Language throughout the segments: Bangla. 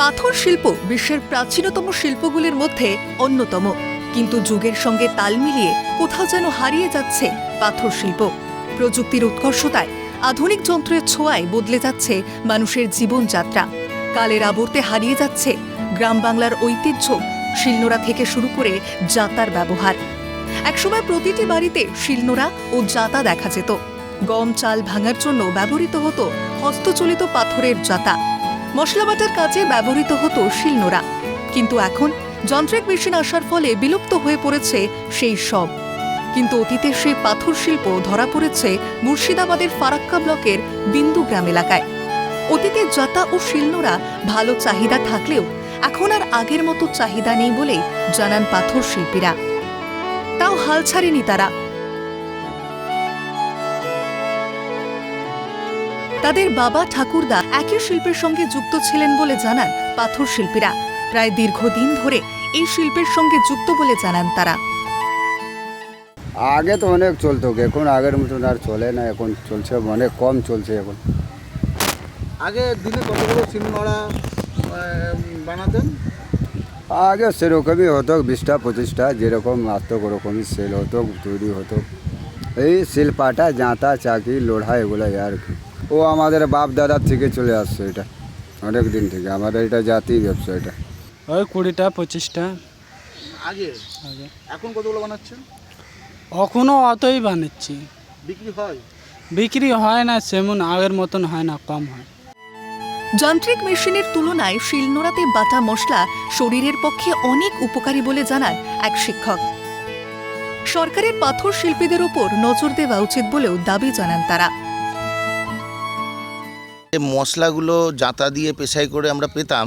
পাথর শিল্প বিশ্বের প্রাচীনতম শিল্পগুলির মধ্যে অন্যতম। কিন্তু যুগের সঙ্গে তাল মিলিয়ে কোথাও যেন হারিয়ে যাচ্ছে পাথর শিল্প। প্রযুক্তির উৎকর্ষতায় আধুনিক যন্ত্রের ছোঁয়ায় বদলে যাচ্ছে মানুষের জীবনযাত্রা। কালের আবর্তে হারিয়ে যাচ্ছে গ্রাম বাংলার ঐতিহ্য, শিলনোড়া থেকে শুরু করে জাতার ব্যবহার। একসময় প্রতিটি বাড়িতে শিলনোড়া ও জাতা দেখা যেত। গম চাল ভাঙার জন্য ব্যবহৃত হতো হস্তচলিত পাথরের জাতা। মশলা বাটার কাজে ব্যবহৃত হতো শিলনোড়া কিন্তু এখন যন্ত্রিক মেশিন আসার ফলে বিলুপ্ত হয়ে পড়েছে সেই সব। কিন্তু অতীতের সেই পাথর শিল্প ধরা পড়েছে মুর্শিদাবাদের ফারাক্কা ব্লকের বিন্দু গ্রাম এলাকায়। অতীতে জাতা ও শিলনোড়া ভালো চাহিদা থাকলেও এখন আর আগের মতো চাহিদা নেই বলে জানান পাথর শিল্পীরা। তাও হাল ছাড়েনি তারা। তাদের বাবা ঠাকুরদা একই শিল্পের সঙ্গে যুক্ত ছিলেন বলে জানান পাথর শিল্পীরা। প্রায় দীর্ঘদিন ধরে এই শিল্পের সঙ্গে যুক্ত বলে জানান তারা। আগে তো অনেক চলতো এখন আগের মতন আর চলে না এখন চলছে অনেক কম চলছে এখন। আগে দিনে কতগুলো শিলনোড়া বানাতেন? আগে সেরকমই হতো বিশটা পঁচিশটা যেরকম আসতো ওরকমই সেল হতো তৈরি হতো। এই শিলপাটা জাঁতা চাকি লোড়া এগুলো আর কি। ও আমাদের বাপ দাদার থেকে চলে আসছে এটা অনেক দিন থেকে। আমাদের এটা জাতি ব্যবসা এটা। ওই কুড়িটা পঁচিশটা। আগে? আগে। এখন কতগুলো বানাচ্ছেন? এখনও অতই বানাচ্ছি। বিক্রি হয়? বিক্রি হয় না সেমন আগের মতন হয় না কম হয়। যান্ত্রিক মেশিনের তুলনায় শিলনোড়াতে বাটা মশলা শরীরের পক্ষে অনেক উপকারী বলে জানান এক শিক্ষক। সরকারের পাথর শিল্পীদের উপর নজর দেওয়া উচিত বলেও দাবি জানান তারা। মশলাগুলো জাঁতা দিয়ে পেশাই করে আমরা পেতাম,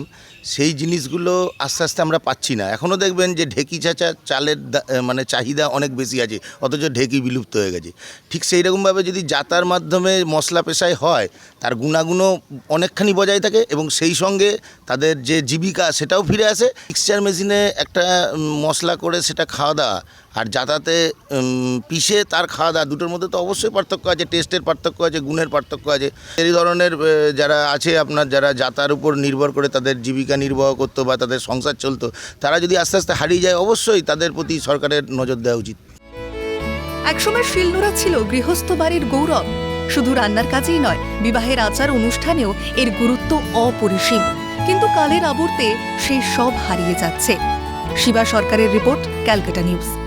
সেই জিনিসগুলো আস্তে আস্তে আমরা পাচ্ছি না। এখনও দেখবেন যে ঢেকি চাচা চালের মানে চাহিদা অনেক বেশি আছে, অথচ ঢেকি বিলুপ্ত হয়ে গেছে। ঠিক সেই রকমভাবে যদি জাতার মাধ্যমে মশলা পেশাই হয়, তার গুণাগুণও অনেকখানি বজায় থাকে এবং সেই সঙ্গে তাদের যে জীবিকা সেটাও ফিরে আসে। মিক্সচার মেশিনে একটা মশলা করে সেটা খাওয়া দাওয়া, আর যাতাতে পিষে তার খাওয়া দাওয়া, দুটোর মধ্যে তো অবশ্যই পার্থক্য আছে, টেস্টের পার্থক্য আছে, গুণের পার্থক্য আছে। এই ধরনের যারা আছে, আপনার যারা যাতার উপর নির্ভর করে তাদের জীবিকা নির্বাহ করতো বা তাদের সংসার চলতো, তারা যদি আস্তে আস্তে হারিয়ে যায়, অবশ্যই তাদের প্রতি সরকারের নজর দেওয়া উচিত। একসময় শিলনোড়া ছিল গৃহস্থ বাড়ির গৌরব। শুধু রান্নার কাজেই নয়, বিবাহের আচার অনুষ্ঠানেও এর গুরুত্ব অপরিসীম। কিন্তু কালের আবর্তে সেই সব হারিয়ে যাচ্ছে। শিবা সরকারের রিপোর্ট, ক্যালকাটা নিউজ।